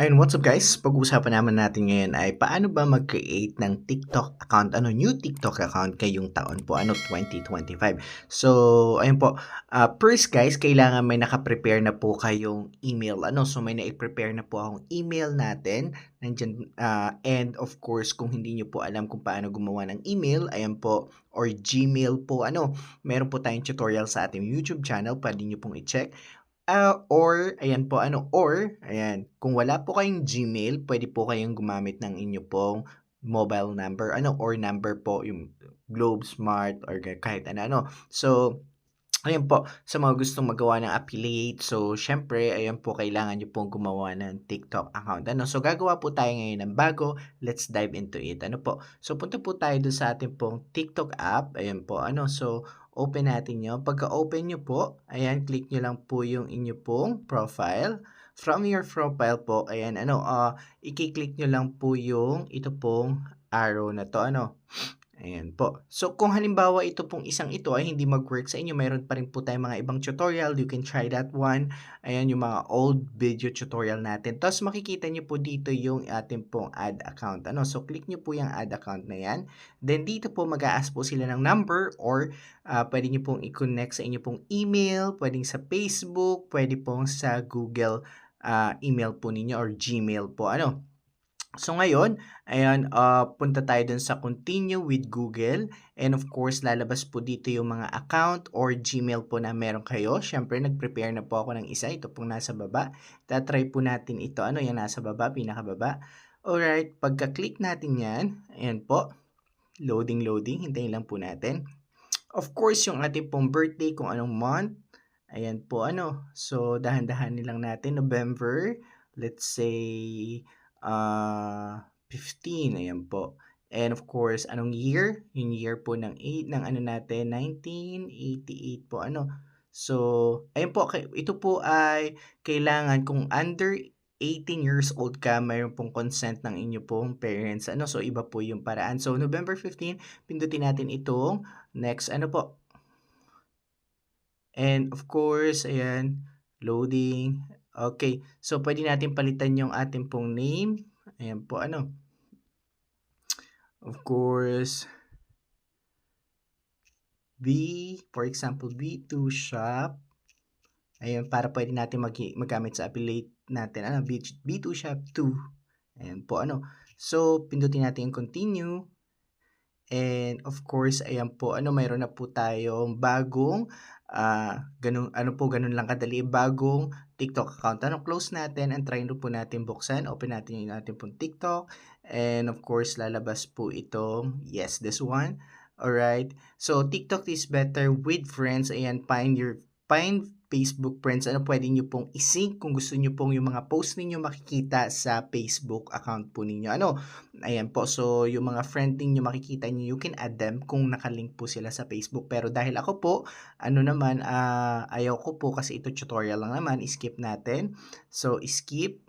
Ayun, what's up guys? Pag-uusapan naman natin ngayon ay paano ba mag-create ng TikTok account, ano, new TikTok account ngayong taon po, ano, 2025. So, ayun po, ah, first guys, kailangan may naka-prepare na po kayong email, ano, so may na-prepare na po akong email natin, nandyan, ah, and of course, kung hindi nyo po alam kung paano gumawa ng email, ayan po, or Gmail po, ano, meron po tayong tutorial sa ating YouTube channel, pwede nyo pong i-check. Ah, or ayan po ano, or ayan, kung wala po kayong Gmail, pwede po kayong gumamit ng inyo pong mobile number ano or number po yung Globe, Smart or kahit ano-ano. So, ayun po, sa mga gustong magawa ng affiliate, so siyempre ayan po kailangan niyo pong gumawa ng TikTok account. Ano, so gagawa po tayo ngayon ng bago. Let's dive into it. Ano po? So punta po tayo dun sa ating pong TikTok app. Ayan po, ano, so open natin yun. Pagka-open nyo po, ayan, click nyo lang po yung inyo pong profile. From your profile po, ayan, ano, uh, i-click nyo lang po yung ito pong arrow na to, ano. Ayan po. So, kung halimbawa ito pong isang ito ay hindi mag-work sa inyo, mayroon pa rin po tayong mga ibang tutorial. You can try that one. Ayan yung mga old video tutorial natin. Tapos makikita nyo po dito yung ating pong add account. Ano? So, click nyo po yung add account na yan. Then, dito po mag-a-ask po sila ng number or uh, pwede nyo pong i-connect sa inyo pong email, pwedeng sa Facebook, pwede pong sa Google uh, email po ninyo or Gmail po. Ano? So ngayon, ayan, uh, punta tayo dun sa continue with Google. And of course, lalabas po dito yung mga account or Gmail po na meron kayo. Siyempre, nag-prepare na po ako ng isa. Ito pong nasa baba. Tatry po natin ito. Ano yung nasa baba? Pinakababa. Alright, pagka-click natin yan, ayan po. Loading, loading. Hintayin lang po natin. Of course, yung ating pong birthday, kung anong month. Ayan po, ano. So, dahan-dahan nilang natin. November, let's say uh, 15, ayan po. And of course, anong year? Yung year po ng 8, ng ano natin, 1988 po, ano. So, ayun po, ito po ay kailangan kung under 18 years old ka, mayroon pong consent ng inyo pong parents. Ano, so iba po yung paraan. So, November 15, pindutin natin itong next, ano po. And of course, ayan, loading. Okay, so pwede natin palitan yung ating pong name. Ayan po, ano. Of course, B, for example, B2 shop. Ayan, para pwede natin mag magamit sa affiliate natin. Ano, B, B2 shop 2. Ayan po, ano. So, pindutin natin yung continue. And of course, ayan po, ano, mayroon na po tayong bagong uh, ganun, ano po, ganun lang kadali, bagong TikTok account. Ano, close natin and try po natin buksan. Open natin yung natin pong TikTok. And of course, lalabas po itong, yes, this one. Alright. So, TikTok is better with friends. Ayan, find your, find Facebook friends, ano pwede nyo pong isync kung gusto nyo pong yung mga post ninyo makikita sa Facebook account po ninyo. Ano, ayan po. So, yung mga friend ninyo makikita nyo, you can add them kung nakalink po sila sa Facebook. Pero dahil ako po, ano naman, uh, ayaw ko po kasi ito tutorial lang naman, skip natin. So, skip.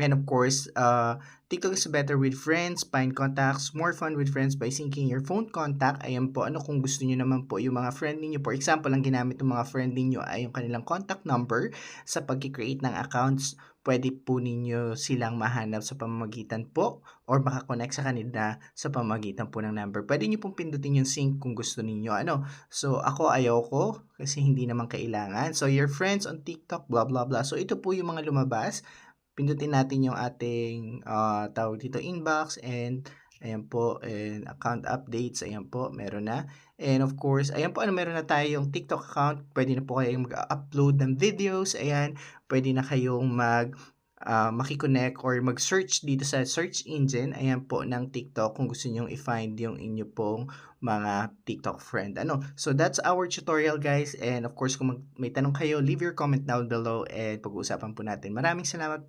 And of course, uh, TikTok is better with friends, find contacts, more fun with friends by syncing your phone contact. Ayan po, ano kung gusto niyo naman po yung mga friend niyo. For example, ang ginamit ng mga friend niyo ay yung kanilang contact number sa pag-create ng accounts. Pwede po ninyo silang mahanap sa pamamagitan po or makakonect sa kanila sa pamamagitan po ng number. Pwede niyo pong pindutin yung sync kung gusto niyo Ano? So, ako ayaw ko kasi hindi naman kailangan. So, your friends on TikTok, blah, blah, blah. So, ito po yung mga lumabas pindutin natin yung ating uh, tawag dito inbox and ayan po and account updates ayan po meron na and of course ayan po ano meron na tayo yung TikTok account pwede na po kayong mag-upload ng videos ayan pwede na kayong mag uh, makiconnect or mag-search dito sa search engine, ayan po, ng TikTok kung gusto niyo i-find yung inyo pong mga TikTok friend. Ano? So, that's our tutorial, guys. And of course, kung may tanong kayo, leave your comment down below and pag-uusapan po natin. Maraming salamat